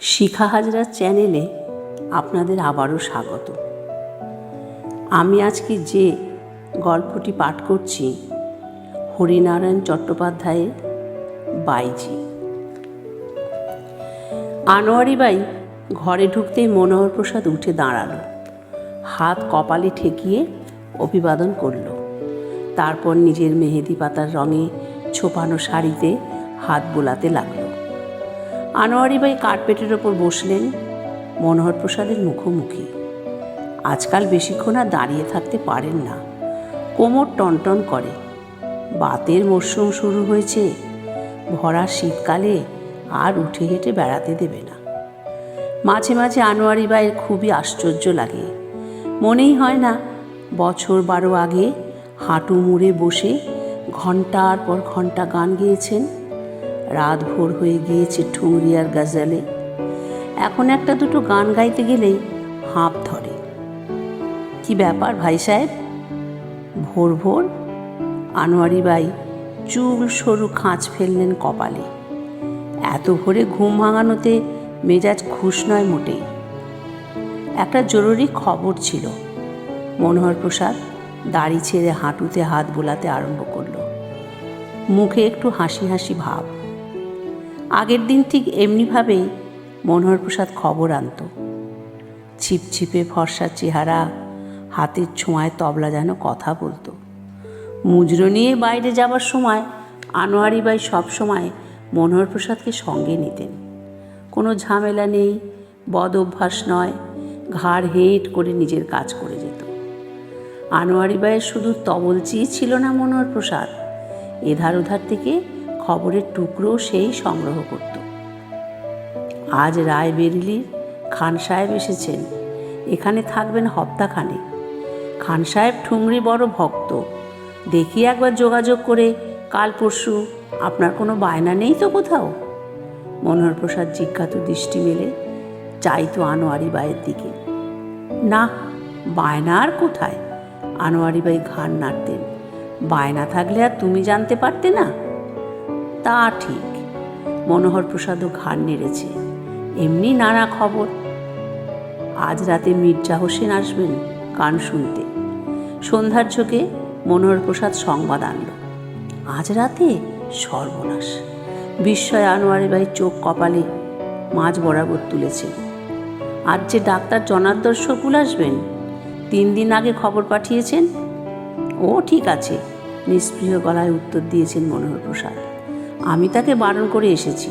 শিখা হাজরা চ্যানেলে আপনাদের আবারও স্বাগত। আমি আজকে যে গল্পটি পাঠ করছি, হরিনারায়ণ চট্টোপাধ্যায়ের বাইজি। আনোয়ারি বাই ঘরে ঢুকতেই মনোহর প্রসাদ উঠে দাঁড়াল। হাত কপালে ঠেকিয়ে অভিবাদন করল। তারপর নিজের মেহেদি পাতার রঙে ছোপানো শাড়িতে হাত বোলাতে লাগল। আনোয়ারি বাই কার্পেটের ওপর বসলেন, মনোহর প্রসাদের মুখোমুখি। আজকাল বেশিক্ষণ আর দাঁড়িয়ে থাকতে পারেন না। কোমর টনটন করে। বাতের মরশুম শুরু হয়েছে। ভরা শীতকালে আর উঠে হেঁটে বেড়াতে দেবে না। মাঝে মাঝে আনোয়ারি বাইয়ের খুবই আশ্চর্য লাগে। মনেই হয় না, বছর বারো আগে হাঁটু মুড়ে বসে ঘণ্টার পর ঘণ্টা গান গেয়েছেন। রাত ভোর হয়ে গিয়েছে ঠুংরিয়ার গাজালে। এখন একটা দুটো গান গাইতে গেলেই হাঁপ ধরে। কি ব্যাপার ভাই সাহেব? ভোর ভোর? আনোয়ারি বাই, চুল সরু খাঁচ ফেললেন কপালে। এত ভোরে ঘুম ভাঙানোতে মেজাজ খুশ নয় মোটেই। একটা জরুরি খবর ছিল। মনোহর প্রসাদ দাড়ি ছেড়ে হাঁটুতে হাত বোলাতে আরম্ভ করল। মুখে একটু হাসি হাসি ভাব। আগের দিন ঠিক এমনিভাবেই মনোহর প্রসাদ খবর আনত। ছিপছিপে ফর্সা চেহারা, হাতের ছোঁয়ায় তবলা যেন কথা বলতো। মুজরো নিয়ে বাইরে যাবার সময় আনোয়ারি বাই সবসময় মনোহর প্রসাদকে সঙ্গে নিতেন। কোনো ঝামেলা নেই, বদ অভ্যাস নয়, ঘাড় হেঁট করে নিজের কাজ করে যেত। আনোয়ারি বাইয়ের শুধু তবল চেয়ে ছিল না মনোহর প্রসাদ। এধার ওধার থেকে খবরের টুকরো সেই সংগ্রহ করত। আজ রায় বেরিলির খান সাহেব এসেছেন। এখানে থাকবেন হপ্তাখানে খান সাহেব ঠুংরি বড় ভক্ত। দেখি একবার যোগাযোগ করে, কাল পরশু আপনার কোনো বায়না নেই তো কোথাও? মনোহর প্রসাদ জিজ্ঞাত দৃষ্টি মেলে চাইতো আনোয়ারি বাইয়ের দিকে। না, বায়না আর কোথায়? আনোয়ারি বাই ঘাড় নাড়তেন। বায়না থাকলে আর তুমি জানতে পারতে না। তা ঠিক। মনোহর প্রসাদও ঘাড় নেড়েছে। এমনি নানা খবর। আজ রাতে মির্জা হোসেন আসবেন গান শুনতে। সন্ধ্যার চোখে মনোহর প্রসাদ সংবাদ আনল। আজ রাতে সর্বনাশ। বিস্ময় আনোয়ারি বাই চোখ কপালে মাঝ বরাবর তুলেছে। আজ যে ডাক্তার জনার্দন শকুল আসবেন, তিন দিন আগে খবর পাঠিয়েছেন। ও ঠিক আছে, নিষ্প্রিয় গলায় উত্তর দিয়েছেন মনোহর প্রসাদ। আমি তাকে বারণ করে এসেছি।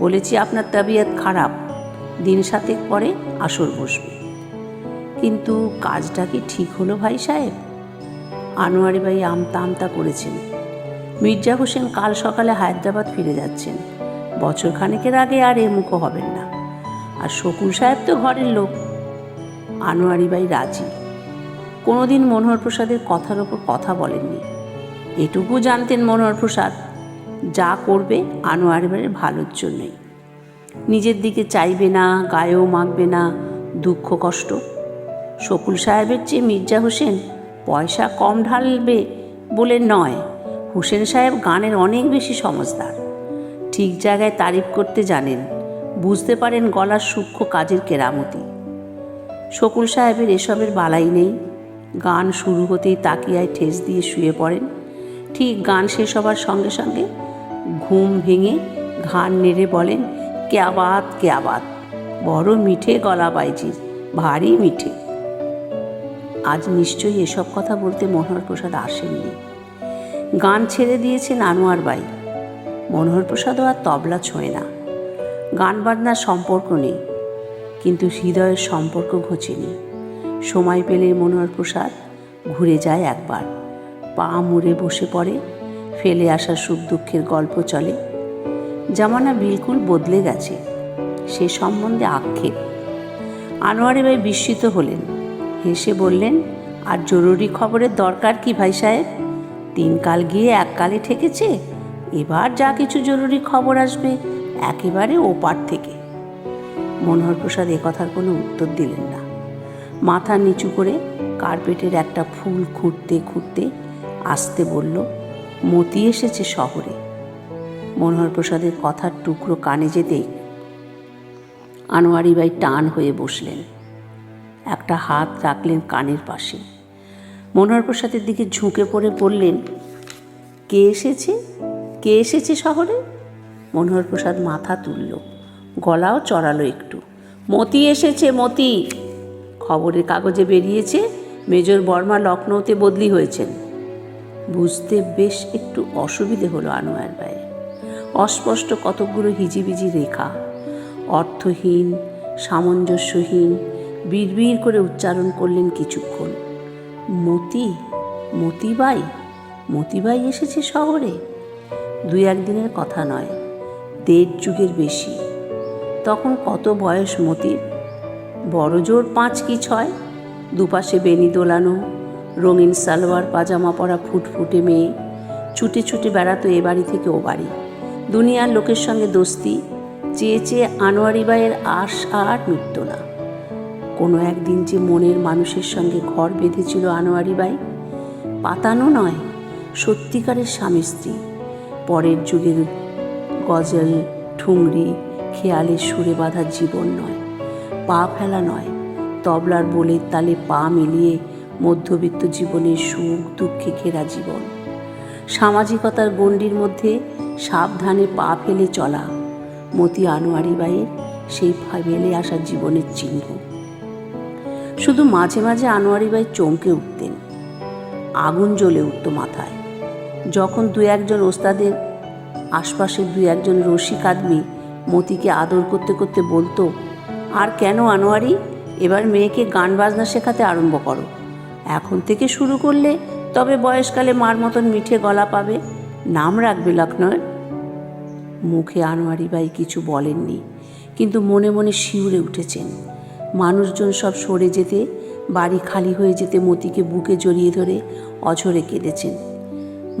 বলেছি, আপনার তাবিয়াত খারাপ। দিন সাতেক পরে আসর বসবে। কিন্তু কাজটা কি ঠিক হলো ভাই সাহেব? আনোয়ারি ভাই আমতা আমতা করেছেন। মির্জা হোসেন কাল সকালে হায়দ্রাবাদ ফিরে যাচ্ছেন। বছর খানেকের আগে আর এ মুখো হবেন না। আর শকুন সাহেব তো ঘরের লোক। আনোয়ারি ভাই রাজি। কোনোদিন মনোহর প্রসাদের কথার ওপর কথা বলেননি। এটুকু জানতেন মনোহর প্রসাদ যা করবে আনোয়ারি বাড়ির ভালোর জন্যই। নিজের দিকে চাইবে না, গায়েও মাখবে না, দুঃখ, কষ্ট। শকুল সাহেবের চেয়ে মির্জা হোসেন পয়সা কম ঢালবে বলে নয়। হোসেন সাহেব গানের অনেক বেশি সমজদার ঠিক জায়গায় তারিফ করতে জানেন, বুঝতে পারেন গলার সূক্ষ্ম কাজের কেরামতি। শকুল সাহেবের এসবের বালাই নেই। গান শুরু হতেই তাকিয়ায় ঠেস দিয়ে শুয়ে পড়েন। ঠিক গান শেষ হবার সঙ্গে সঙ্গে ঘুম ভেঙে ঘাড় নেড়ে বলেন কেয়াবাত কেয়াবাত বড় মিঠে গলা বাইজির ভারী মিঠে। আজ নিশ্চয়ই এসব কথা বলতে মনোহর প্রসাদ আসেননি। গান ছেড়ে দিয়েছেন আনোয়ার বাই। মনোহর প্রসাদও আর তবলা ছোঁয় না। গান বাজনার সম্পর্ক নেই, কিন্তু হৃদয়ের সম্পর্ক ঘোচেনি। সময় পেলে মনোহর প্রসাদ ঘুরে যায় একবার। পা মুড়ে বসে পড়ে ফেলে আসা সুখ দুঃখের গল্প চলে। জামানা বিলকুল বদলে গেছে। সে সম্বন্ধে আক্ষেপ। আনোয়ারে ভাই বিস্মিত হলেন। হেসে বললেন, আর জরুরি খবরের দরকার কি ভাই সাহেব? তিন কাল গিয়ে এক কালে ঠেকেছে, এবার যা কিছু জরুরি খবর আসবে, একেবারে ওপার থেকে। মনোহর প্রসাদ কথার কোনো উত্তর দিলেন না। মাথা নিচু করে কার্পেটের একটা ফুল খুঁড়তে খুঁড়তে আসতে বলল মতি এসেছে শহরে। মনোহর প্রসাদের কথার টুকরো কানে যেতেই আনোয়ারি বাই টান হয়ে বসলেন। একটা হাত রাখলেন কানের পাশে। মনোহর প্রসাদের দিকে ঝুঁকে পড়ে বললেন, কে এসেছে? কে এসেছে শহরে? মনোহর প্রসাদ মাথা তুলল, গলাও চড়ালো একটু। মতি এসেছে, মতি! খবরের কাগজে বেরিয়েছে, মেজর বর্মা লখনৌতে বদলি হয়েছেন। বুঝতে বেশ একটু অসুবিধে হলো আনোয়ার ভাইয়ের। অস্পষ্ট কতকগুলো হিজিবিজি রেখা, অর্থহীন, সামঞ্জস্যহীন, বিড়বিড় করে উচ্চারণ করলেন কিছুক্ষণ। মতি, মতিবাই মতিবাই এসেছে শহরে? দুই একদিনের কথা নয়, দেড় যুগের বেশি। তখন কত বয়স মতির? বড় জোর পাঁচ কি ছয়? দুপাশে বেনি দোলানো রঙিন সালোয়ার, পাজামা পরা ফুটফুটে মেয়ে। ছুটে ছুটে বেড়াতো এ বাড়ি থেকে ও বাড়ি। দুনিয়ার লোকের সঙ্গে দোস্তি। চেয়ে চেয়ে আনোয়ারি বাইয়ের আশ আর মিটত না। কোনো একদিন যে মনের মানুষের সঙ্গে ঘর বেঁধেছিল আনোয়ারি বাই পাতানো নয়, সত্যিকারের স্বামী স্ত্রী। পরের যুগের গজল, ঠুংরি, খেয়ালের সুরে বাঁধা জীবন নয়, পা ফেলা নয়, তবলার বোলের তালে পা মিলিয়ে মধ্যবিত্ত জীবনের সুখ দুঃখে ঘেরা জীবন। সামাজিকতার গণ্ডির মধ্যে সাবধানে পা ফেলে চলা মতি আনোয়ারি বাইয়ের সেই ফেলে আসা জীবনের চিহ্ন। শুধু মাঝে মাঝে আনোয়ারি বাই চমকে উঠতেন, আগুন জ্বলে উঠত মাথায়। যখন দু একজন ওস্তাদের আশপাশের দু একজন রসিক আদমি মতিকে আদর করতে করতে বলতো, আর কেন আনোয়ারি? এবার মেয়েকে গান বাজনা শেখাতে আরম্ভ করো। এখন থেকে শুরু করলে তবে বয়সকালে মার মতন মিঠে গলা পাবে। নাম রাখবে লক্ষ্ণৌয়ের। মুখে আনোয়ারি বাই কিছু বলেননি, কিন্তু মনে মনে শিউরে উঠেছেন। মানুষজন সব সরে যেতে, বাড়ি খালি হয়ে যেতে মতিকে বুকে জড়িয়ে ধরে অঝরে কেঁদেছেন।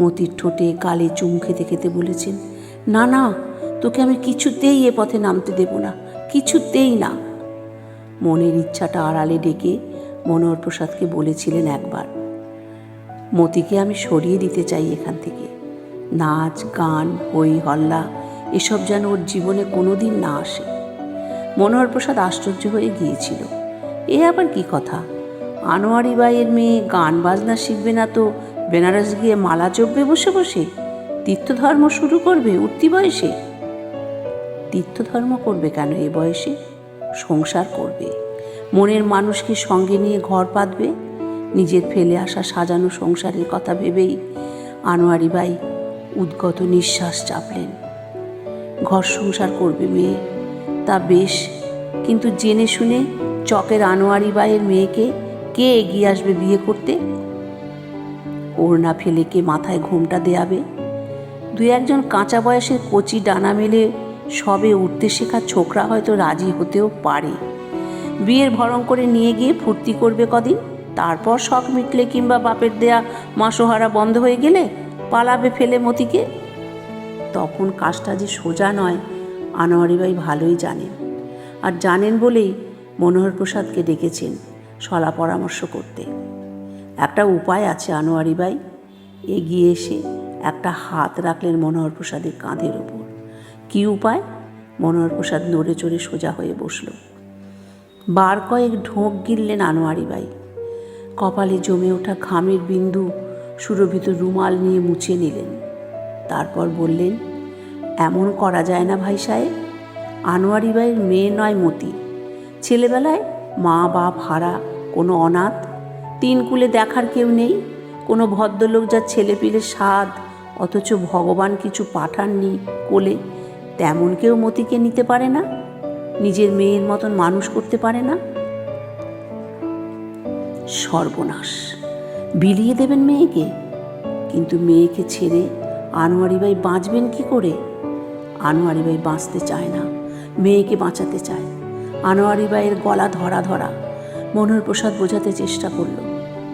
মতির ঠোঁটে গালে চুম খেতে খেতে বলেছেন, না না, তোকে আমি কিছুতেই এ পথে নামতে দেব না, কিছুতেই না। মনের ইচ্ছাটা আড়ালে ডেকে মনোহর প্রসাদকে বলেছিলেন একবার, মতিকে আমি সরিয়ে দিতে চাই এখান থেকে। নাচ, গান, হই, হল্লা, এসব যেন ওর জীবনে কোনো দিন না আসে। মনোহর প্রসাদ আশ্চর্য হয়ে গিয়েছিল। এ আবার কি কথা? আনোয়ারি বাইয়ের মেয়ে গান বাজনা শিখবে না তো? বেনারস গিয়ে মালা জপবে বসে বসে? তীর্থধর্ম শুরু করবে উঠতি বয়সে? তীর্থধর্ম করবে কেন এ বয়সে? সংসার করবে। মনের মানুষকে সঙ্গে নিয়ে ঘর পাতবে নিজের ফেলে আসা সাজানো সংসারের কথা ভেবেই আনোয়ারি বাই উদ্গত নিঃশ্বাস চাপলেন। ঘর সংসার করবে মেয়ে, তা বেশ, কিন্তু জেনে শুনে চকের আনোয়ারি বাইয়ের মেয়েকে কে এগিয়ে আসবে বিয়ে করতে? ওড়না ফেলে কে মাথায় ঘোমটা দেয়াবে। দু একজন কাঁচা বয়সের কচি ডানা মেলে সবে উঠতে শেখা ছোকরা হয়তো রাজি হতেও পারে। বিয়ের ভরং করে নিয়ে গিয়ে ফুর্তি করবে কদিন? তারপর শখ মিটলে কিংবা বাপের দেয়া মাসোহারা বন্ধ হয়ে গেলে পালাবে ফেলে মতিকে? তখন কাজটা যে সোজা নয় আনোয়ারি ভাই ভালোই জানেন। আর জানেন বলেই মনোহর প্রসাদকে ডেকেছেন সলা পরামর্শ করতে। একটা উপায় আছে আনোয়ারি ভাই এগিয়ে এসে একটা হাত রাখলেন মনোহর প্রসাদের কাঁধের ওপর। কী উপায়? মনোহর প্রসাদ নড়ে চড়ে সোজা হয়ে বসল। বার কয়েক ঢোক গিললেন আনোয়ারি বাই। কপালে জমে ওঠা ঘামের বিন্দু সুরভিত রুমাল নিয়ে মুছে নিলেন। তারপর বললেন, এমন করা যায় না ভাই সাহেব। আনোয়ারি বাইয়ের মেয়ে নয় মতি। ছেলেবেলায় মা, বাপ, হারা, কোনো অনাথ, তিন কুলে দেখার কেউ নেই। কোনো ভদ্রলোক যার ছেলে পিলে স্বাদ, অথচ ভগবান কিছু পাঠাননি কোলে, তেমন কেউ মতিকে নিতে পারে না। নিজের মেয়ের মতন মানুষ করতে পারে না? সর্বনাশ। বিলিয়ে দেবেন মেয়েকে, কিন্তু মেয়েকে ছেড়ে আনোয়ারি ভাই বাঁচবেন কি করে? আনোয়ারি ভাই বাঁচতে চায় না, মেয়েকে বাঁচাতে চায়। আনোয়ারি ভাইয়ের গলা ধরা ধরা, মনোহর প্রসাদ বোঝাতে চেষ্টা করল।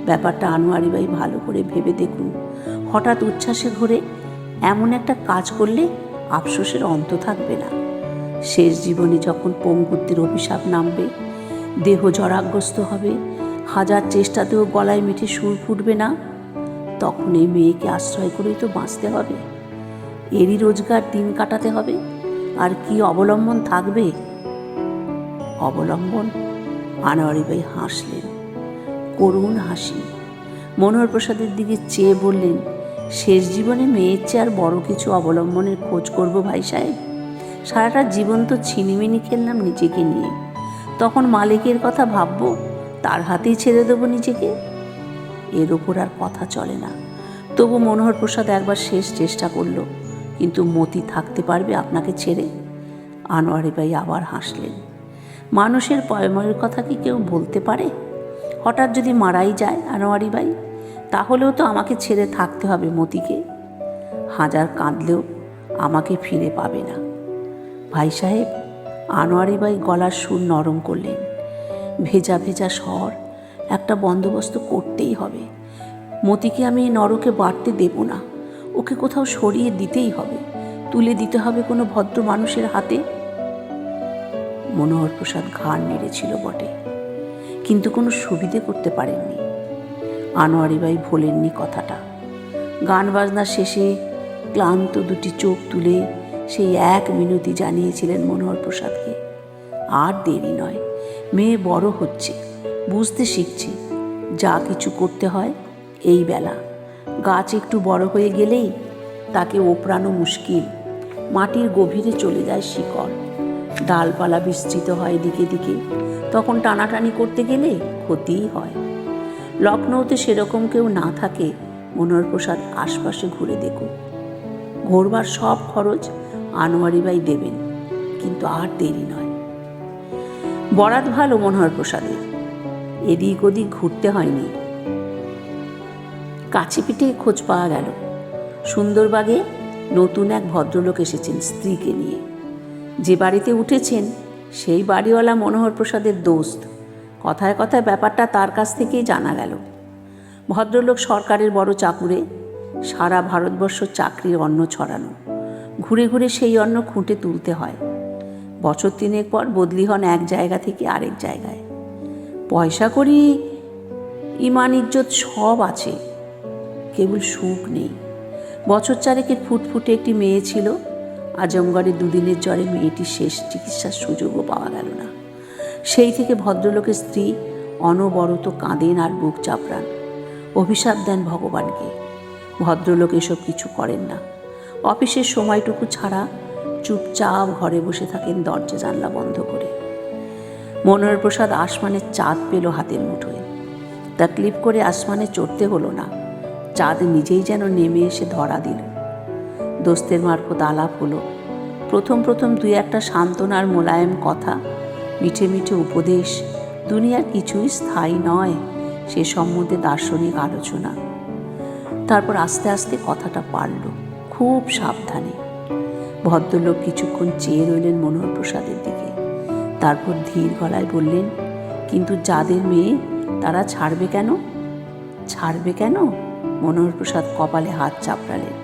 ব্যাপারটা আনোয়ারি ভাই ভালো করে ভেবে দেখুন। হঠাৎ উচ্ছ্বাসে ঘুরে এমন একটা কাজ করলে আফসোসের অন্ত থাকবে না। শেষ জীবনে যখন পঙ্গুত্বের অভিশাপ নামবে, দেহ জরাগ্রস্ত হবে, হাজার চেষ্টাতেও গলায় মিঠে সুর ফুটবে না, তখন এই মেয়েকে আশ্রয় করেই তো বাঁচতে হবে। এরই রোজগার দিন কাটাতে হবে। আর কি অবলম্বন থাকবে? অবলম্বন? আনোয়ারিবাই হাসলেন। করুণ হাসি। মনোহর প্রসাদের দিকে চেয়ে বললেন, শেষ জীবনে মেয়ের চেয়ে আর বড় কিছু অবলম্বনের খোঁজ করব ভাই সাহেব? সারাটা জীবন তো ছিনিমিনি খেললাম নিজেকে নিয়ে। তখন মালিকের কথা ভাববো, তার হাতেই ছেড়ে দেবো নিজেকে। এর ওপর আর কথা চলে না। তবু মনোহর প্রসাদ একবার শেষ চেষ্টা করল, কিন্তু মতি থাকতে পারবে আপনাকে ছেড়ে? আনোয়ারি ভাই আবার হাসলেন। মানুষের পয়ময়ের কথা কি কেউ বলতে পারে? হঠাৎ যদি মারাই যায় আনোয়ারি ভাই তাহলেও তো আমাকে ছেড়ে থাকতে হবে মতিকে। হাজার কাঁদলেও আমাকে ফিরে পাবে না। ভাই সাহেব আনোয়ারি ভাই গলার সুর নরম করলেন। ভেজা ভেজা স্বর, একটা বন্দোবস্ত করতেই হবে। মতিকে আমি এই নরকে বাড়তে দেব না। ওকে কোথাও সরিয়ে দিতেই হবে। তুলে দিতে হবে কোনো ভদ্র মানুষের হাতে। মনোহর প্রসাদ ঘাড় নেড়েছিল বটে, কিন্তু কোনো সুবিধে করতে পারেননি। আনোয়ারি বাই ভোলেননি কথাটা। গান বাজনা শেষে ক্লান্ত দুটি চোখ তুলে সেই এক মিনতি জানিয়েছিলেন মনোহর প্রসাদকে। আর দেরি নয়, মেয়ে বড় হচ্ছে, বুঝতে শিখছে, যা কিছু করতে হয় এই বেলা। গাছ একটু বড় হয়ে গেলেই তাকে ওপরানো মুশকিল। মাটির গভীরে চলে যায় শিকড়। ডালপালা বিস্তৃত হয় দিকে দিকে। তখন টানাটানি করতে গেলে ক্ষতিই হয়। লখনৌতে সেরকম কেউ না থাকে, মনোহর প্রসাদ আশপাশে ঘুরে দেখুক। ঘোরবার সব খরচ আনোয়ারি বাই দেবেন, কিন্তু আর দেরি নয়। বরাত ভালো মনোহর প্রসাদের, এদিক ওদিক ঘুরতে হয়নি। কাছে পিঠে খোঁজ পাওয়া গেল। সুন্দরবাগে নতুন এক ভদ্রলোক এসেছেন স্ত্রীকে নিয়ে। যে বাড়িতে উঠেছেন, সেই বাড়িওয়ালা মনোহর প্রসাদের দোস্ত। কথায় কথায় ব্যাপারটা তার কাছ থেকেই জানা গেল। ভদ্রলোক সরকারের বড় চাকুরে সারা ভারতবর্ষ চাকরির অন্ন ছড়ানো। ঘুরে ঘুরে সেই অন্ন খুঁটে তুলতে হয়। বছর তিনেক পর বদলি হন এক জায়গা থেকে আরেক জায়গায়। পয়সা করি, ইমান, ইজ্জত সব আছে। কেবল সুখ নেই। বছর চারেকের ফুটফুটে একটি মেয়ে ছিল। আজমগড়ে দুদিনের জ্বরে মেয়েটির শেষ চিকিৎসার সুযোগও পাওয়া গেল না। সেই থেকে ভদ্রলোকের স্ত্রী অনবরত কাঁদেন আর বুক চাপড়ান। অভিশাপ দেন ভগবানকে। ভদ্রলোক এসব কিছু করেন না। অফিসের সময়টুকু ছাড়া চুপচাপ ঘরে বসে থাকেন দরজা জানলা বন্ধ করে। মনোহর প্রসাদ আসমানের চাঁদ পেল হাতের মুঠোয়। তাকলিফ করে আসমানে চড়তে হলো না। চাঁদ নিজেই যেন নেমে এসে ধরা দিল। দোস্তের মারফত আলাপ হলো। প্রথম প্রথম দুই একটা সান্ত্বনার মোলায়েম কথা, মিঠে মিঠে উপদেশ, দুনিয়ার কিছুই স্থায়ী নয় সে সম্বন্ধে দার্শনিক আলোচনা। তারপর আস্তে আস্তে কথাটা পারল। খুব সাবধানে। ভদ্রলোক কিছুক্ষণ চেয়ে রইলেন মনোহর প্রসাদের দিকে। তারপর ধীর গলায় বললেন, কিন্তু যাদের মেয়ে, তারা ছাড়বে কেন? ছাড়বে কেন? মনোহর প্রসাদ কপালে হাত চাপড়ালেন।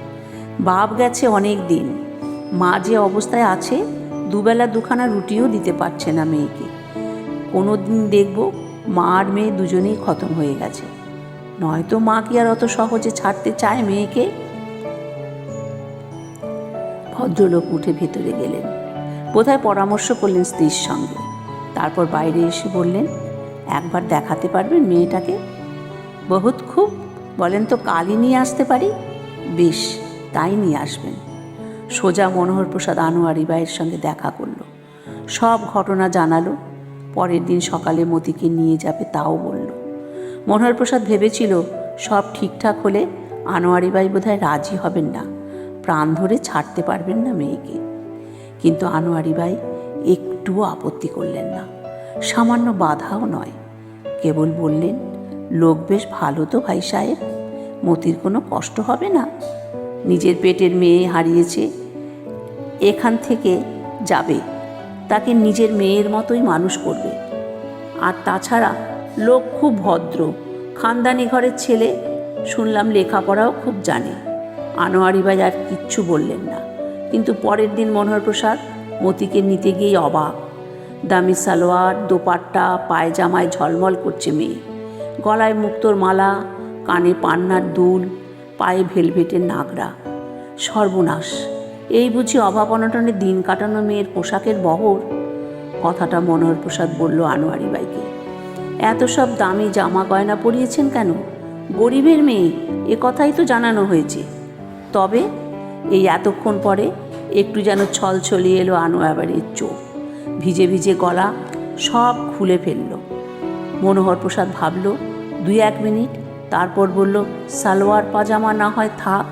বাপ গেছে অনেক দিন। মা যে অবস্থায় আছে, দুবেলা দুখানা রুটিও দিতে পারছে না মেয়েকে। কোনো দিন দেখব মা আর মেয়ে দুজনেই খতম হয়ে গেছে। নয়তো মা কি আর অত সহজে ছাড়তে চায় মেয়েকে? ভদ্রলোক উঠে ভেতরে গেলেন। বোধহয় পরামর্শ করলেন স্ত্রীর সঙ্গে। তারপর বাইরে এসে বললেন, একবার দেখাতে পারবেন মেয়েটাকে? বহুত খুব। বলেন তো কালই নিয়ে আসতে পারি? বেশ, তাই নিয়ে আসবেন। সোজা মনোহর প্রসাদ আনোয়ারি বাইয়ের সঙ্গে দেখা করল। সব ঘটনা জানালো। পরের দিন সকালে মতিকে নিয়ে যাবে তাও বলল। মনোহর প্রসাদ ভেবেছিল সব ঠিকঠাক হলে আনোয়ারি বাই বোধহয় রাজি হবেন না। প্রাণ ধরে ছাড়তে পারবেন না মেয়েকে। কিন্তু আনোয়ারি বাই একটুও আপত্তি করলেন না। সামান্য বাধাও নয়। কেবল বললেন, লোক বেশ ভালো তো ভাই সাহেব, মতির কোনো কষ্ট হবে না? নিজের পেটের মেয়ে হারিয়েছে, এখান থেকে যাবে। তাকে নিজের মেয়ের মতোই মানুষ করবে। আর তাছাড়া লোক খুব ভদ্র। খানদানি ঘরের ছেলে, শুনলাম লেখাপড়াও খুব জানে। আনোয়ারি ভাই আর কিচ্ছু বললেন না। কিন্তু পরের দিন মনোহর প্রসাদ মতিকে নিতে গিয়ে অবাক। দামি সালোয়ার, দোপাট্টা, পায়জামায় ঝলমল করছে মেয়ে। গলায় মুক্তোর মালা, কানে পান্নার দুল, পায়ে ভেলভেটের নাগরা। সর্বনাশ। এই বুঝি অভাব অনটনে দিন কাটানো মেয়ের পোশাকের বহর? কথাটা মনোহর প্রসাদ বলল আনোয়ারি বাইকে এত সব দামি জামা গয়না পরিয়েছেন কেন? গরিবের মেয়ে, এ কথাই তো জানানো হয়েছে। তবে এই এতক্ষণ পরে একটু যেন ছল ছলিয়ে এলো আনোয়ারের চোখ। ভিজে ভিজে গলা সব খুলে ফেলল। মনোহর প্রসাদ ভাবল, দুই এক মিনিট, তারপর বলল, সালোয়ার, পাজামা না হয় থাক,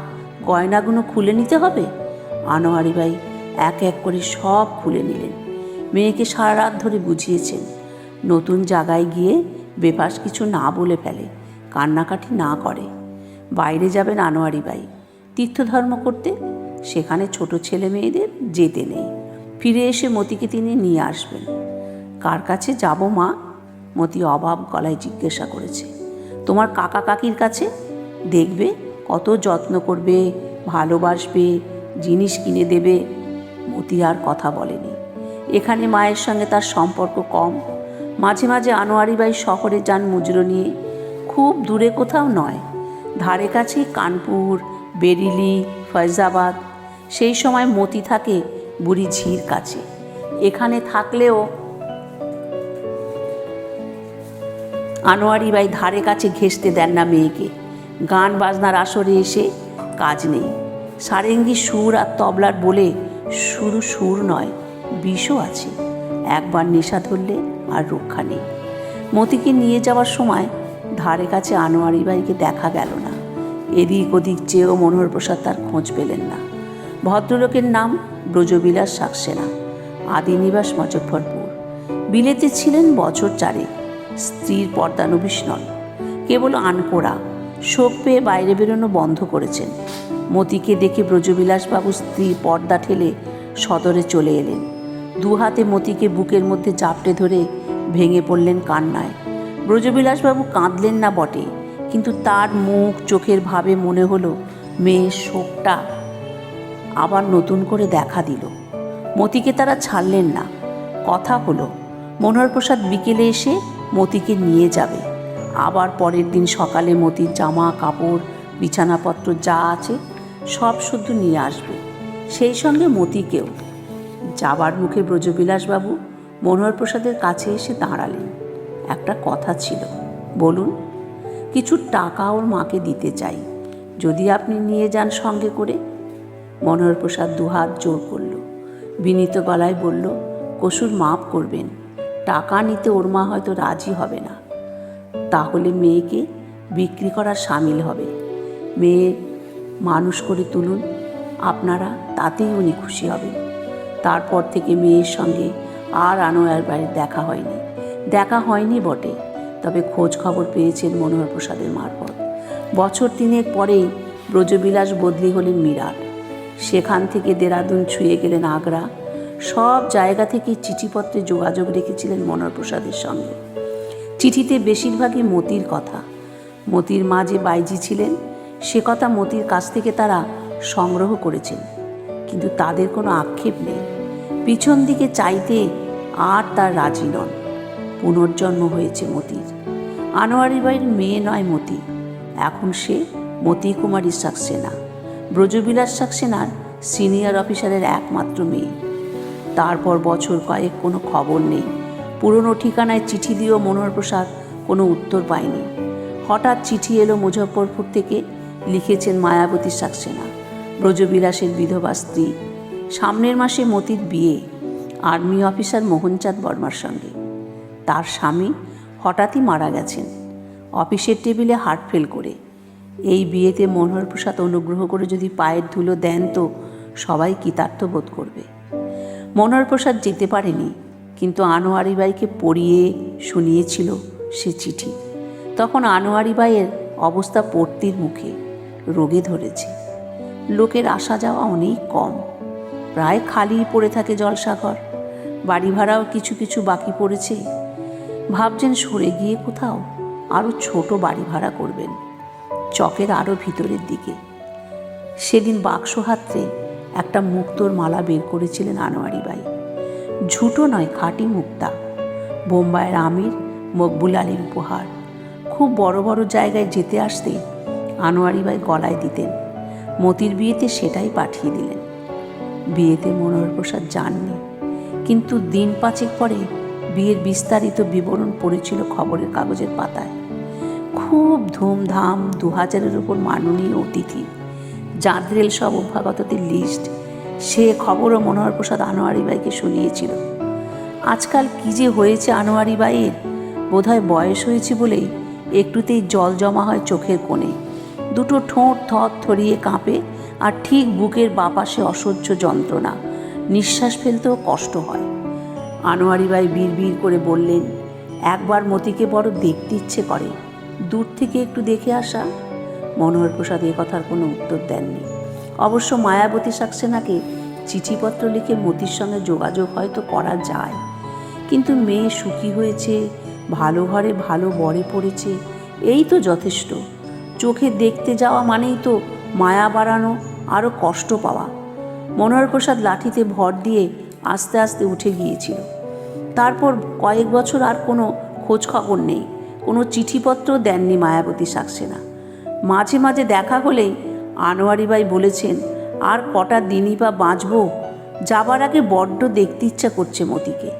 গয়নাগুলো খুলে নিতে হবে? আনোয়ারি ভাই এক এক করে সব খুলে নিলেন। মেয়েকে সারা রাত ধরে বুঝিয়েছেন, নতুন জায়গায় গিয়ে বেপাস কিছু না বলে ফেলে, কান্নাকাটি না করে। বাইরে যাবেন আনোয়ারি বাই। তীর্থধর্ম করতে, সেখানে ছোট ছেলে মেয়েদের যেতে নেই। ফিরে এসে মতিকে তিনি নিয়ে আসবেন। কার কাছে যাব মা? মতি অভাব গলায় জিজ্ঞাসা করেছে। তোমার কাকা কাকির কাছে? দেখবে কত যত্ন করবে, ভালোবাসবে, জিনিস কিনে দেবে। মতি আর কথা বলেনি। এখানে মায়ের সঙ্গে তার সম্পর্ক কম। মাঝে মাঝে আনোয়ারি বাই শহরে যান মুজরো নিয়ে। খুব দূরে কোথাও নয়। ধারে কাছে কানপুর বেরিলি, ফয়জাবাদ, সেই সময় মতি থাকে বুড়ি ঝির কাছে। এখানে থাকলেও আনোয়ারি বাই ধারে কাছে ঘেঁষতে দেন না মেয়েকে। গান বাজনার আসরে এসে কাজ নেই। সারেঙ্গি সুর আর তবলার বলে শুরু সুর নয়, বিষও আছে। একবার নেশা ধরলে আর রক্ষা নেই। মতিকে নিয়ে যাওয়ার সময় ধারে কাছে আনোয়ারি বাইকে দেখা গেল না। এদিক ওদিক চেয়েও মনোহর প্রসাদ তার খোঁজ পেলেন না। ভদ্রলোকের নাম ব্রজবিলাস সাকসেনা, আদি নিবাস মজফরপুর। বিলেতে ছিলেন বছর চারেক, স্ত্রীর পর্দানবিশ নন কেবল আনকোড়া, শোক পেয়ে বাইরে বেরোনো বন্ধ করেছেন। মতিকে দেখে ব্রজবিলাসবাবু স্ত্রী পর্দা ঠেলে সদরে চলে এলেন। দু হাতে মতিকে বুকের মধ্যে চাপটে ধরে ভেঙে পড়লেন কান্নায়। ব্রজবিলাসবাবু কাঁদলেন না বটে। কিন্তু তার মুখ, চোখের ভাবে মনে হলো মেয়ের শোকটা আবার নতুন করে দেখা দিল। মতিকে তারা ছাড়লেন না। কথা হলো মনোহর প্রসাদ বিকেলে এসে মতিকে নিয়ে যাবে। আবার পরের দিন সকালে মতির জামা, কাপড়, বিছানাপত্র যা আছে সব শুদ্ধ নিয়ে আসবে। সেই সঙ্গে মতিকেও। যাবার মুখে ব্রজবিলাসবাবু মনোহর প্রসাদের কাছে এসে দাঁড়ালেন। একটা কথা ছিল, বলুন। কিছু টাকা ওর মাকে দিতে চাই। যদি আপনি নিয়ে যান সঙ্গে করে। মনোহর প্রসাদ দুহাত জোর করল। বিনীত গলায় বলল, কসুর মাপ করবেন। টাকা নিতে ওর মা হয়তো রাজি হবে না। তাহলে মেয়েকে বিক্রি করার সামিল হবে। মেয়ে মানুষ করে তুলুন। আপনারা তাতেই উনি খুশি হবেন। তারপর থেকে মেয়ের সঙ্গে আর আনোয়ার বাড়ির দেখা হয়নি। দেখা হয়নি বটে। তবে খোঁজ খবর পেয়েছেন মনোহর প্রসাদের মারফত। বছর তিনেক পরেই ব্রজবিলাস বদলি হলেন মিরাট। সেখান থেকে দেরাদুন ছুঁয়ে গেলেন আগ্রা। সব জায়গা থেকে চিঠিপত্রে যোগাযোগ রেখেছিলেন মনোহর প্রসাদের সঙ্গে। চিঠিতে বেশিরভাগই মতির কথা। মতির মা যে বাইজি ছিলেন, সে কথা মতির কাছ থেকে তারা সংগ্রহ করেছেন। কিন্তু তাদের কোনো আক্ষেপ নেই। পিছন দিকে চাইতে আর তার রাজি নন। পুনর্জন্ম হয়েছে মতির। আনোয়ারি বাড়ির মেয়ে নয় মতি। এখন সে মতি কুমারী সাকসেনা। ব্রজবিলাস সাকসেনার সিনিয়র অফিসারের একমাত্র মেয়ে। তারপর বছর কয়েক কোনো খবর নেই। পুরনো ঠিকানায় চিঠি দিয়েও মনোহর প্রসাদ কোনো উত্তর পায়নি। হঠাৎ চিঠি এলো মুজফ্ফরপুর থেকে, লিখেছেন মায়াবতী সাকসেনা, ব্রজবিলাসের বিধবা স্ত্রী। সামনের মাসে মতির বিয়ে। আর্মি অফিসার মোহনচাঁদ বর্মার সঙ্গে। তার স্বামী হঠাৎই মারা গেছেন। অফিসের টেবিলে হার্ট ফেল করে। এই বিয়েতে মনোহর প্রসাদ অনুগ্রহ করে যদি পায়ের ধুলো দেন তো সবাই কৃতার্থ বোধ করবে। মনোহর প্রসাদ যেতে পারেনি, কিন্তু আনোয়ারি বাইকে পড়িয়ে শুনিয়েছিল সে চিঠি। তখন আনোয়ারি বাইয়ের অবস্থা পড়তির মুখে, রোগে ধরেছে। লোকের আসা যাওয়া অনেক কম। প্রায় খালি পড়ে থাকে জলসাঘর। বাড়ি ভাড়াও কিছু কিছু বাকি পড়েছে। ভাবছেন সরে গিয়ে কোথাও আরও ছোট বাড়ি ভাড়া করবেন, চকের আরও ভিতরের দিকে। সেদিন বাক্স হাত্রে একটা মুক্তোর মালা বের করেছিলেন আনোয়ারি বাই। ঝুটো নয়, খাঁটি মুক্তা। বোম্বাইয়ের আমির মকবুল আলীর উপহার। খুব বড় বড় জায়গায় যেতে আসতে আনোয়ারি বাই গলায় দিতেন। মতির বিয়েতে সেটাই পাঠিয়ে দিলেন। বিয়েতে মনোহর প্রসাদ যাননি। কিন্তু দিন পাঁচেক পরে বিয়ের বিস্তারিত বিবরণ পড়েছিল খবরের কাগজের পাতায়। খুব ধুমধাম দু হাজারের উপর মাননীয় অতিথি। জাঁদরেল সব অভ্যাগতদের লিস্ট, সে খবরও মনোহর প্রসাদ আনোয়ারি বাইকে শুনিয়েছিল। আজকাল কী যে হয়েছে আনোয়ারি বাইয়ের বোধহয় বয়স হয়েছে বলেই একটুতেই জল জমা হয় চোখের কোণে। দুটো ঠোঁট থর থরিয়ে কাঁপে আর ঠিক বুকের বাপাশে অসহ্য যন্ত্রণা। নিঃশ্বাস ফেলতেও কষ্ট হয়। আনোয়ারি বাই বিড় করে বললেন, একবার মতিকে বড় দেখতে ইচ্ছে করে। দূর থেকে একটু দেখে আসা। মনোহর প্রসাদ এ কথার কোনো উত্তর দেননি। অবশ্য মায়াবতী সাক্সেনাকে চিঠিপত্র লিখে মতির সঙ্গে যোগাযোগ হয়তো করা যায়। কিন্তু মেয়ে সুখী হয়েছে, ভালো ঘরে ভালো বরে পড়েছে, এই তো যথেষ্ট। চোখে দেখতে যাওয়া মানেই তো মায়া বাড়ানো আরও কষ্ট পাওয়া। মনোহর প্রসাদ লাঠিতে ভর দিয়ে আস্তে আস্তে উঠে গিয়েছিল। তারপর কয়েক বছর আর কোনো খোঁজ খবর নেই। কোনো চিঠিপত্র দেননি মায়াবতী সাক্সেনা। মাঝে মাঝে দেখা হলেই আনোয়ারিবাই বলেছেন, আর কটা দিনই বা বাঁচব? যাবার আগে বড্ড দেখতে ইচ্ছা করছে মতিকে।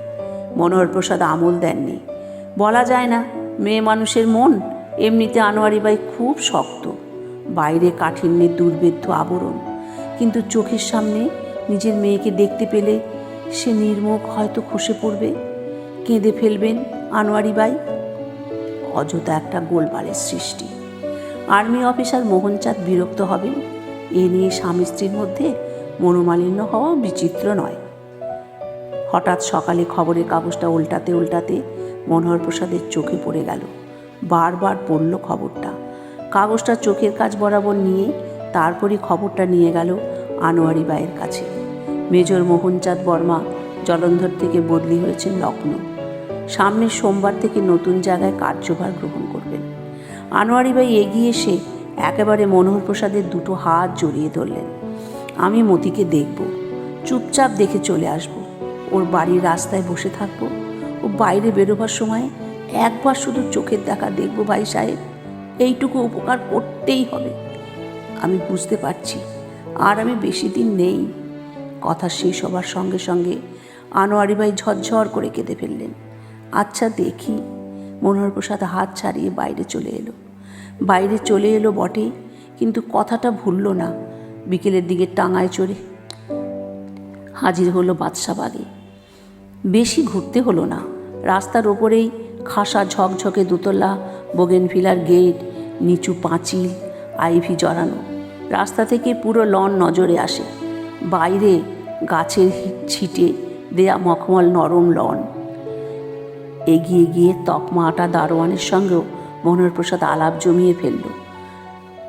মনোহর প্রসাদ আমল দেননি। বলা যায় না, মেয়ে মানুষের মন এমনিতে আনোয়ারিবাই খুব শক্ত। বাইরে কাঠিন্যের দুর্বেদ্য আবরণ। কিন্তু চোখের সামনে নিজের মেয়েকে দেখতে পেলে সে নির্মুখ হয়তো খসে পড়বে। কেঁদে ফেলবেন আনোয়ারি বাই। অযথা একটা গোলবারের সৃষ্টি। আর্মি অফিসার মোহনচাঁদ বিরক্ত হবেন। এ নিয়ে স্বামী স্ত্রীর মধ্যে মনোমালিন্য হওয়া বিচিত্র নয়। হঠাৎ সকালে খবরের কাগজটা উল্টাতে উল্টাতে মনোহর প্রসাদের চোখে পড়ে গেল। বারবার পড়ল খবরটা। কাগজটা চোখের কাজ বরাবর নিয়ে তারপরই খবরটা নিয়ে গেল আনোয়ারি বায়ের কাছে। মেজর মোহনচাঁদ বর্মা জলন্ধর থেকে বদলি হয়েছেন লখনৌ সামনের সোমবার থেকে নতুন জায়গায় কার্যভার গ্রহণ করবেন। আনোয়ারি বাই এগিয়ে এসে একেবারে মনোহর প্রসাদের দুটো হাত জড়িয়ে ধরলেন। আমি মতিকে দেখব, চুপচাপ দেখে চলে আসব। ওর বাড়ির রাস্তায় বসে থাকব। ও বাইরে বেরোবার সময় একবার শুধু চোখের দেখা দেখব ভাই সাহেব। এইটুকু উপকার করতেই হবে। আমি বুঝতে পারছি, আর আমি বেশি দিন নেই। কথা শেষ হবার সঙ্গে সঙ্গে আনোয়ারি ভাই ঝরঝর করে কেঁদে ফেললেন। আচ্ছা দেখি। মনোহর প্রসাদ হাত ছাড়িয়ে বাইরে চলে এলো। বাইরে চলে এলো বটে, কিন্তু কথাটা ভুলল না। বিকেলের দিকে টাঙায় চড়ে হাজির হলো বাদশাবাগে বেশি ঘুরতে হলো না। রাস্তার ওপরেই খাসা ঝকঝকে দোতলা বোগেনভিলার গেট, নিচু পাঁচিল, আইভি জড়ানো। রাস্তা থেকে পুরো লন নজরে আসে। বাইরে গাছের ছিটে দেয়া মখমল নরম লন। এগিয়ে গিয়ে তকমা আটা দারোয়ানের সঙ্গেও মনোহর প্রসাদ আলাপ জমিয়ে ফেলল।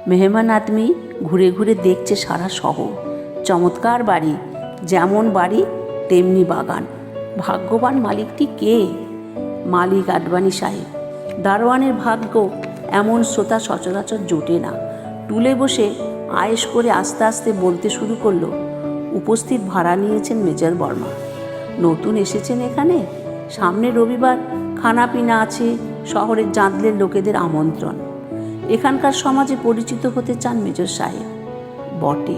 মেহমান আদমি ঘুরে ঘুরে দেখছে সারা শহর। চমৎকার বাড়ি, যেমন বাড়ি, তেমনি বাগান। ভাগ্যবান মালিকটি কে? মালিক আডবাণী সাহেব। দারোয়ানের ভাগ্য এমন শ্রোতা সচরাচর জোটে না। টুলে বসে আয়েস করে আস্তে আস্তে বলতে শুরু করল উপস্থিত ভাড়া নিয়েছেন মেজর বর্মা। নতুন এসেছেন এখানে? সামনে রবিবার খানা পিনা আছে, শহরের জাঁদলের লোকেদের আমন্ত্রণ। এখানকার সমাজে পরিচিত হতে চান মেজর সাহেব। বটে।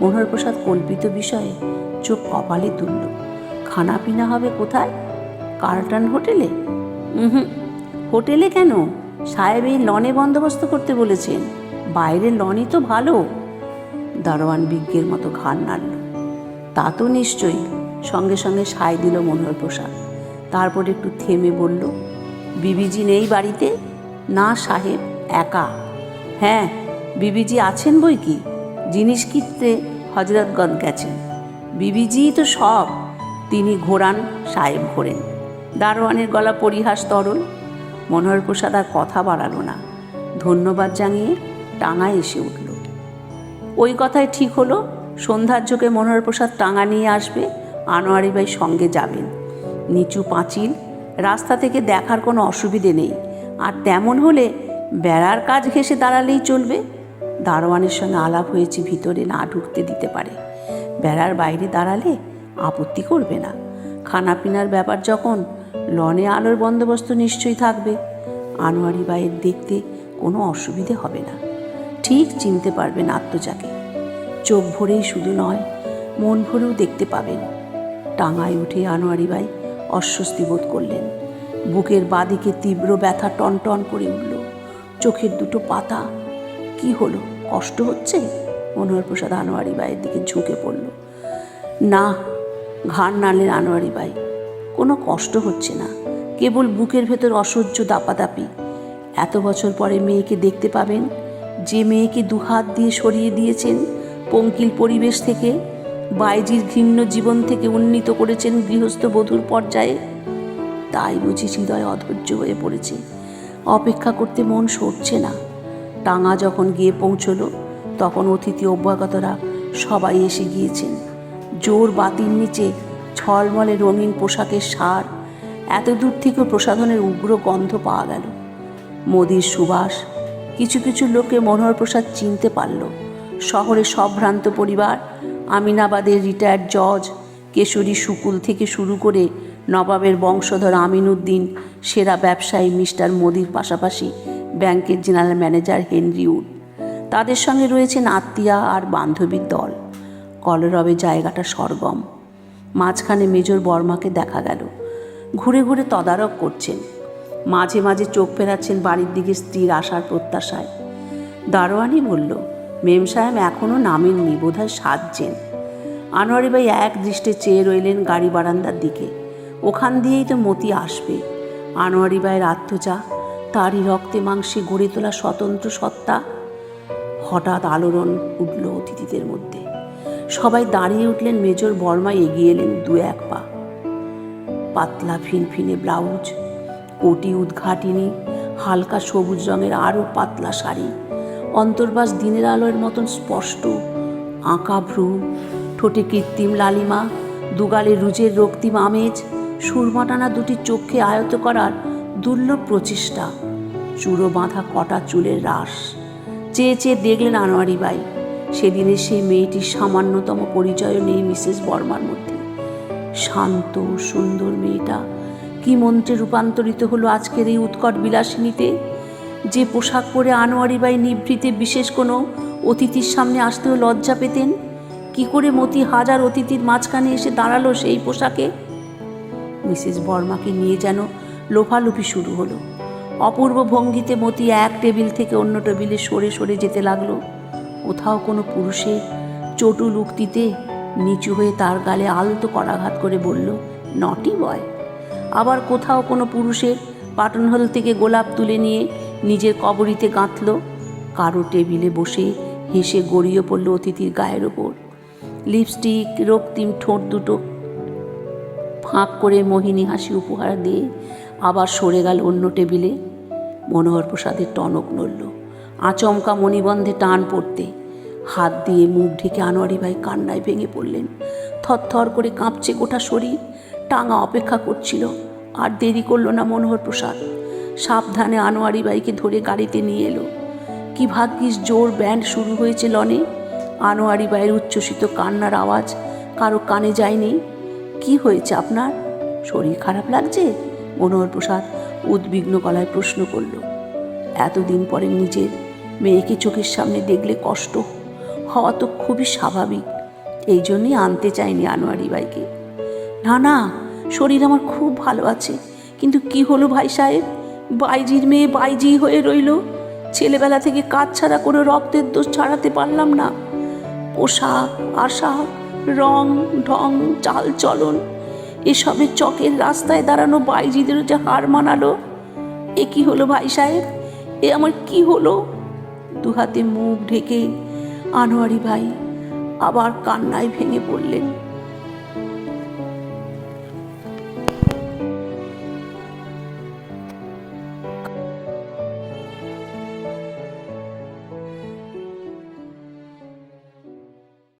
মনোহর প্রসাদ কল্পিত বিষয়ে চোখ কপালে তুলল। খানা পিনা হবে কোথায়? কার্টন হোটেলে? হুম হোটেলে কেন? সাহেব এই লনে বন্দোবস্ত করতে বলেছেন। বাইরের লনই তো ভালো। দারোয়ান বিজ্ঞের মতো ঘাড় নাড়ল। তা তো নিশ্চয়ই, সঙ্গে সঙ্গে সায় দিল মনোহর প্রসাদ। তারপর একটু থেমে বলল, বিবিজি নেই বাড়িতে? না সাহেব, একা। হ্যাঁ বিবিজি আছেন বই কি? জিনিস কিনতে হজরতগঞ্জ গেছেন। বিবিজি তো সব। তিনি ঘোরান সাহেব ঘোরেন। দারোয়ানের গলা পরিহাস তরল। মনোহর প্রসাদ আর কথা বাড়ালো না। ধন্যবাদ জানিয়ে টাঙায় এসে উঠল। ওই কথাই ঠিক হলো। সন্ধ্যার যোগে মনোহর প্রসাদ টাঙা নিয়ে আসবে, আনোয়ারি ভাই সঙ্গে যাবেন। নিচু পাঁচিল, রাস্তা থেকে দেখার কোনো অসুবিধে নেই। আর তেমন হলে বেড়ার কাজ ঘেসে দাঁড়ালেই চলবে। দারোয়ানের সঙ্গে আলাপ হয়েছে ভিতরে না ঢুকতে দিতে পারে। বেড়ার বাইরে দাঁড়ালে আপত্তি করবে না। খানাপিনার ব্যাপার যখন লনে আলোর বন্দোবস্ত নিশ্চয়ই থাকবে। আনোয়ারি বাইয়ের দেখতে কোনো অসুবিধে হবে না। ঠিক চিনতে পারবেন আত্মজাকে। চোখ ভরেই শুধু নয়, মন ভরেও দেখতে পাবেন। টাঙায় উঠে আনোয়ারি ভাই অস্বস্তি বোধ করলেন। বুকের বাদিকে তীব্র ব্যথা টনটন করে উঠল। চোখের দুটো পাতা। কি হলো? কষ্ট হচ্ছে? মনোহর প্রসাদ আনোয়ারি ভাইয়ের দিকে ঝুঁকে পড়ল। না, ঘাড় নাড়লেন আনোয়ারি ভাই। কোনো কষ্ট হচ্ছে না। কেবল বুকের ভেতর অসহ্য দাপাদাপি। এত বছর পরে মেয়েকে দেখতে পাবেন? যে মেয়েকে দুহাত দিয়ে সরিয়ে দিয়েছেন, পঙ্কিল পরিবেশ থেকে, বাইজির ঘৃণ্য জীবন থেকে উন্নীত করেছেন গৃহস্থ বধূর পর্যায়ে, তাই বুঝি হৃদয় অধৈর্য হয়ে পড়েছে। অপেক্ষা করতে মন সরছে না। টাঙা যখন গিয়ে পৌঁছলো, তখন অতিথি অভ্যাগতরা সবাই এসে গিয়েছেন। জোর বাতির নিচে ছলমলে রঙিন পোশাকের সার এত দূর থেকেও প্রসাধনের উগ্র গন্ধ পাওয়া গেল। মোদির সুবাস কিছু কিছু লোকে মনোহর প্রসাদ চিনতে পারল। শহরের সম্ভ্রান্ত পরিবার, আমিনাবাদের রিটায়ার্ড জজ কেশরী শুকুল থেকে শুরু করে নবাবের বংশধর আমিনুদ্দিন, সেরা ব্যবসায়ী মিস্টার মোদির পাশাপাশি ব্যাংকের জেনারেল ম্যানেজার হেনরি উড। তাদের সঙ্গে রয়েছেন আত্মীয়া আর বান্ধবীর দল। কলরবে জায়গাটা সরগম। মাঝখানে মেজর বর্মাকে দেখা গেল। ঘুরে ঘুরে তদারক করছেন। মাঝে মাঝে চোখ ফেরাচ্ছেন বাড়ির দিকে স্ত্রীর আসার প্রত্যাশায়। দারোয়ানি বলল, মেম সাহেব এখনও নামেননি, বোধহয় সাজছেন। আনোয়ারি ভাই এক দৃষ্টে চেয়ে রইলেন গাড়ি বারান্দার দিকে। ওখান দিয়েই তো মতি আসবে। আনোয়ারি ভাইয়ের আত্মচা তারই রক্তে মাংসে গড়ে তোলা স্বতন্ত্র সত্তা। হঠাৎ আলোড়ন উঠল অতিথিদের মধ্যে। সবাই দাঁড়িয়ে উঠলেন, মেজর বর্মা এগিয়ে এলেন দু এক পা। পাতলা ফিনফিনে ব্লাউজ কোটি উদ্ঘাটিনী, হালকা সবুজ রঙের আরও পাতলা শাড়ি, অন্তর্বাস দিনের আলোর মতন স্পষ্ট, আঁকা ভ্রু, ঠোঁটে কৃত্রিম লালিমা, দুগালে রুজের রক্তিম আমেজ, সুরমা টানা দুটি চোখে আয়ত করার দুর্লভ প্রচেষ্টা, চূড়ো বাঁধা কটা চুলের রাস। চেয়ে চেয়ে দেখলেন আনোয়ারি বাই সেদিনের সেই মেয়েটির সামান্যতম পরিচয়ও নেই মিসেস বর্মার মধ্যে। শান্ত, সুন্দর মেয়েটা কি মন্ত্রে রূপান্তরিত হলো আজকের এই উৎকট বিলাসিনীতে? যে পোশাক পরে আনোয়ারি বাই নিভৃতে বিশেষ কোনো অতিথির সামনে আসতেও লজ্জা পেতেন? কি করে মতি হাজার অতিথির মাঝখানে এসে দাঁড়াল সেই পোশাকে? মিসেস বর্মাকে নিয়ে যেন লোফালুফি শুরু হলো। অপূর্ব ভঙ্গিতে মতি এক টেবিল থেকে অন্য টেবিলে সরে সরে যেতে লাগল। কোথাও কোনো পুরুষের চটুল উক্তিতে নিচু হয়ে তার গালে আলতো করাঘাত করে বলল, নটি বয়। আবার কোথাও কোনো পুরুষের পাটনহল থেকে গোলাপ তুলে নিয়ে নিজের কবরিতে গাঁথল। কারও টেবিলে বসে হেসে গড়িয়ে পড়ল অতিথির গায়ের ওপর। লিপস্টিক, রক্তিম ঠোঁট দুটো ফাঁক করে মোহিনী হাসি উপহার দিয়ে আবার সরে গেল অন্য টেবিলে। মনোহর প্রসাদের টনক নড়ল। আচমকা মণিবন্ধে টান পড়তে। হাত দিয়ে মুখ ঢেকে আনোয়ারি ভাই কান্নায় ভেঙে পড়লেন। থরথর করে কাঁপছে গোটা শরীর। টাঙা অপেক্ষা করছিল। আর দেরি করল না মনোহর প্রসাদ সাবধানে আনোয়ারি বাইকে ধরে গাড়িতে নিয়ে এলো। কি ভাগ্যিস জোর ব্যান্ড শুরু হয়েছে লনে। আনোয়ারি বাইয়ের উচ্ছ্বসিত কান্নার আওয়াজ কারও কানে যায়নি। কি হয়েছে আপনার? শরীর খারাপ লাগছে? মনোহর প্রসাদ উদ্বিগ্ন গলায় প্রশ্ন করল। এতদিন পরে নিজের মেয়েকে চোখের সামনে দেখলে কষ্ট হওয়া তো খুবই স্বাভাবিক। এই জন্যই আনতে চাইনি আনোয়ারি ভাইকে না না, শরীর আমার খুব ভালো আছে। কিন্তু কি হলো ভাই সাহেব? বাইজির মেয়ে বাইজি হয়ে রইল। ছেলেবেলা থেকে কাজ ছাড়া করে রক্তের দোষ ছাড়াতে পারলাম না। পোশাক, আশাক, রং, ঢং, চাল চলন এসবের চকের রাস্তায় দাঁড়ানো বাইজিদেরও যে হার মানালো। এ কি হলো ভাই সাহেব? এ আমার কি হলো? দু হাতে মুখ ঢেকে আনোয়ারি ভাই আবার কান্নায় ভেঙে পড়লেন।